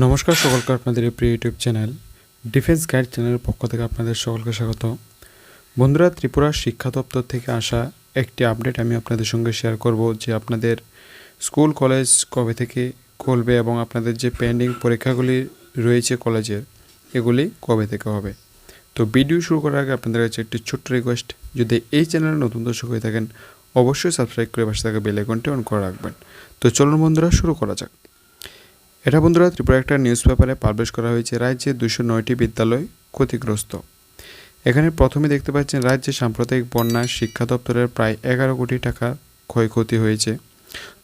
নমস্কার সকলকে আপনাদের এই প্রিয় ইউটিউব চ্যানেল ডিফেন্স গাইড চ্যানেলের পক্ষ থেকে আপনাদের সকলকে স্বাগত। বন্ধুরা, ত্রিপুরা শিক্ষা দপ্তর থেকে আসা একটি আপডেট আমি আপনাদের সঙ্গে শেয়ার করব যে আপনাদের স্কুল, কলেজ কবে থেকে খুলবে এবং আপনাদের যে পেন্ডিং পরীক্ষাগুলি রয়েছে কলেজের, এগুলি কবে থেকে হবে? তো ভিডিও শুরু করার আগে আপনাদের কাছে একটি ছোট্ট রিকোয়েস্ট যদি এই চ্যানেলে নতুন দর্শক হয়ে থাকেন, অবশ্যই সাবস্ক্রাইব করে পাশে থাকা বেল আইকনটি অন করে রাখবেন। তো চলুন বন্ধুরা, শুরু করা যাক। এটা বন্ধুরা ত্রিপুরা একটা নিউজ পেপারে পাবলিশ করা হয়েছে, রাজ্যে দুশো নয়টি বিদ্যালয় ক্ষতিগ্রস্ত। এখানে প্রথমে দেখতে পাচ্ছেন, রাজ্যে সাম্প্রতিক বন্যায় শিক্ষা দপ্তরের প্রায় এগারো কোটি টাকা ক্ষয়ক্ষতি হয়েছে।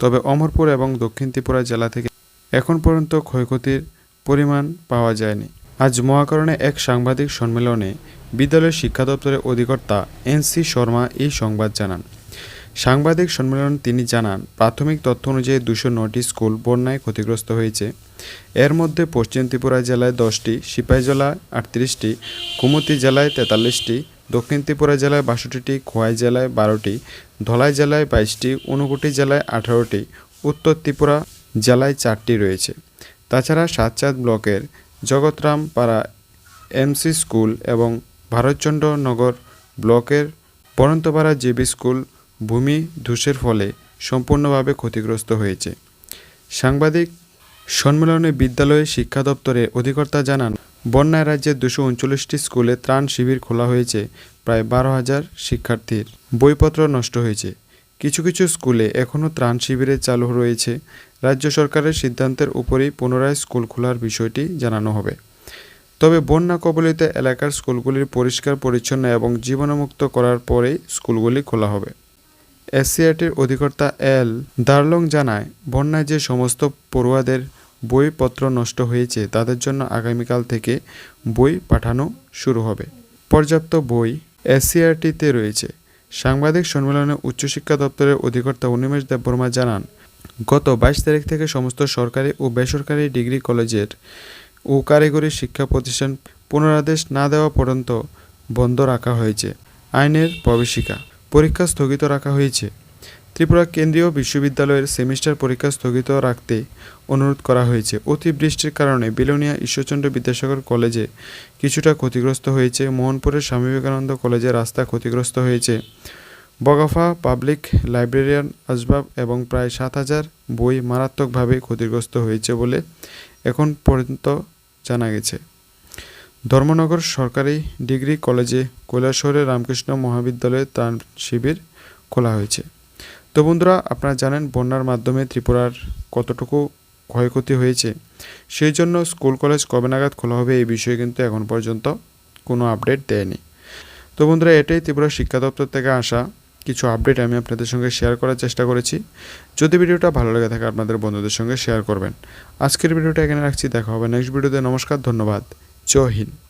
তবে অমরপুর এবং দক্ষিণ ত্রিপুরা জেলা থেকে এখন পর্যন্ত ক্ষয়ক্ষতির পরিমাণ পাওয়া যায়নি। আজ মহাকরণে এক সাংবাদিক সম্মেলনে বিদ্যালয়ের শিক্ষা দপ্তরের অধিকর্তা এন সি শর্মা এই সংবাদ জানান। সাংবাদিক সম্মেলন তিনি জানান, প্রাথমিক তথ্য অনুযায়ী দুশো নটি স্কুল বন্যায় ক্ষতিগ্রস্ত হয়েছে। এর মধ্যে পশ্চিম ত্রিপুরা জেলায় দশটি, সিপাহী জেলায় আটত্রিশটি, কুমতি জেলায় তেতাল্লিশটি, দক্ষিণ ত্রিপুরা জেলায় বাষট্টিটি, খোয়াই জেলায় বারোটি, ধলাই জেলায় বাইশটি, ঊনকোটি জেলায় আঠারোটি, উত্তর ত্রিপুরা জেলায় চারটি রয়েছে। তাছাড়া সাতচাঁদ ব্লকের জগৎরাম পাড়া এমসি স্কুল এবং ভারতচন্দ্র নগর ব্লকের পরন্তপাড়া জেবি স্কুল ভূমি ধসের ফলে সম্পূর্ণভাবে ক্ষতিগ্রস্ত হয়েছে। সাংবাদিক সম্মেলনে বিদ্যালয় শিক্ষা দপ্তরের অধিকর্তা জানান, বন্যায় রাজ্যের দুশো উনচল্লিশটি স্কুলে ত্রাণ শিবির খোলা হয়েছে, প্রায় বারো হাজার শিক্ষার্থীর বইপত্র নষ্ট হয়েছে। কিছু কিছু স্কুলে এখনও ত্রাণ শিবিরে চালু রয়েছে। রাজ্য সরকারের সিদ্ধান্তের উপরেই পুনরায় স্কুল খোলার বিষয়টি জানানো হবে। তবে বন্যা কবলিত এলাকার স্কুলগুলির পরিষ্কার, পরিচ্ছন্ন এবং জীবাণুমুক্ত করার পরেই স্কুলগুলি খোলা হবে। এসসিআরটির অধিকর্তা এল দার্লং জানায়, বন্যায় যে সমস্ত পড়ুয়াদের বইপত্র নষ্ট হয়েছে, তাদের জন্য আগামীকাল থেকে বই পাঠানো শুরু হবে। পর্যাপ্ত বই এসসিআরটিতে রয়েছে। সাংবাদিক সম্মেলনে উচ্চশিক্ষা দপ্তরের অধিকর্তা অনিমেষ দেববর্মা জানান, গত বাইশ তারিখ থেকে সমস্ত সরকারি ও বেসরকারি ডিগ্রি কলেজের ও কারিগরি শিক্ষা প্রতিষ্ঠান পুনরাদেশ না দেওয়া পর্যন্ত বন্ধ রাখা হয়েছে। আইনের প্রবেশিকা পরীক্ষা স্থগিত রাখা হয়েছে। ত্রিপুরা কেন্দ্রীয় বিশ্ববিদ্যালয়ের সেমিস্টার পরীক্ষা স্থগিত রাখতে অনুরোধ করা হয়েছে। অতিবৃষ্টির কারণে বিলোনিয়া ঈশ্বরচন্দ্র বিদ্যাসাগর কলেজে কিছুটা ক্ষতিগ্রস্ত হয়েছে। মোহনপুরের স্বামী বিবেকানন্দ কলেজে রাস্তা ক্ষতিগ্রস্ত হয়েছে। বগাফা পাবলিক লাইব্রেরিয়ান আসবাব এবং প্রায় সাত হাজার বই মারাত্মকভাবে ক্ষতিগ্রস্ত হয়েছে বলে এখন পর্যন্ত জানা গেছে। ধর্মনগর সরকারি ডিগ্রি কলেজে কৈলাসহরের রামকৃষ্ণ মহাবিদ্যালয়ে ত্রাণ শিবির খোলা হয়েছে। তো বন্ধুরা, আপনারা জানেন বন্যার মাধ্যমে ত্রিপুরার কতটুকু ক্ষয়ক্ষতি হয়েছে। সেই জন্য স্কুল কলেজ কবে নাগাদ খোলা হবে এই বিষয়ে কিন্তু এখন পর্যন্ত কোনো আপডেট দেয়নি। তো বন্ধুরা, এটাই ত্রিপুরা শিক্ষা দপ্তর থেকে আসা কিছু আপডেট আমি আপনাদের সঙ্গে শেয়ার করার চেষ্টা করেছি। যদি ভিডিওটা ভালো লেগে থাকে, আপনাদের বন্ধুদের সঙ্গে শেয়ার করবেন। আজকের ভিডিওটা এখানে রাখছি। দেখা হবে নেক্সট ভিডিওতে। নমস্কার, ধন্যবাদ। जय हिंद